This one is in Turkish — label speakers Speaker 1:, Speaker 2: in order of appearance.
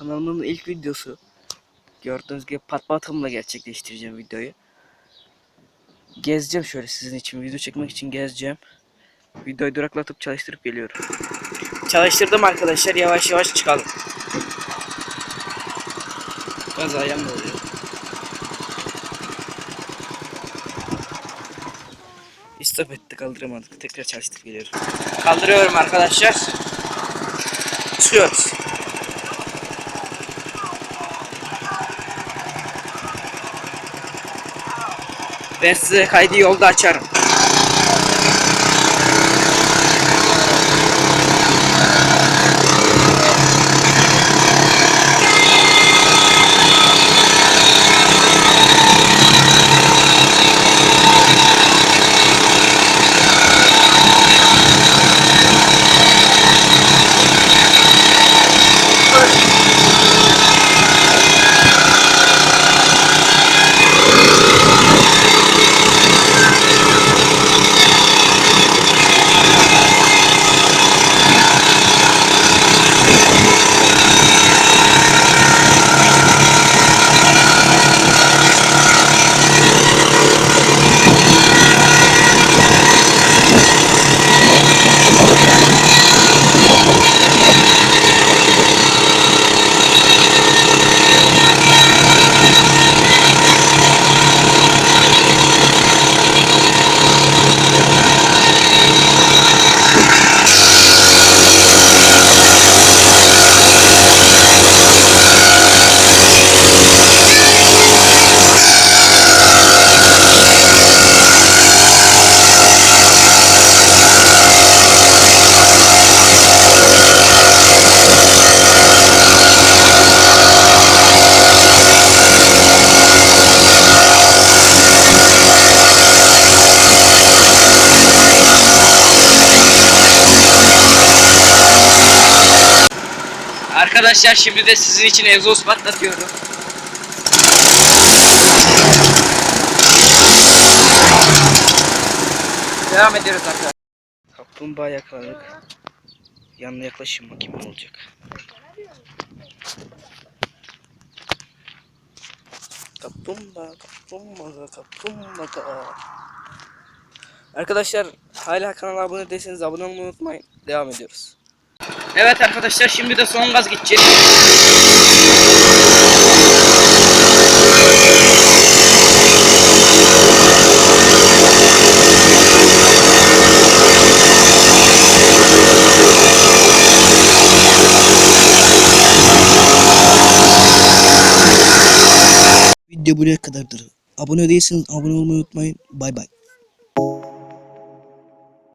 Speaker 1: Kanalımın ilk videosu. Gördüğünüz gibi patma atımla gerçekleştireceğim videoyu. Gezeceğim şöyle sizin için. Video çekmek için gezeceğim. Videoyu duraklatıp çalıştırıp geliyorum. Çalıştırdım arkadaşlar. Yavaş yavaş çıkalım. Gaz ayağım da oluyor. İstop etti kaldıramadık. Tekrar çalıştırıp geliyorum. Kaldırıyorum arkadaşlar. Çıkıyoruz. Ben size kaydı yolda açarım. Arkadaşlar şimdi de sizin için egzoz patlatıyorum. Devam ediyoruz arkadaşlar. Kaplumbağa yakaladık. Yanına yaklaşayım bakayım ne olacak. Kaplumbağa, kaplumbağa, kaplumbağa. Arkadaşlar hala kanala abone değilseniz abone olmayı unutmayın. Devam ediyoruz. Evet arkadaşlar şimdi de son gaz gideceğiz.
Speaker 2: Video buraya kadardır. Abone değilseniz abone olmayı unutmayın. Bay bay.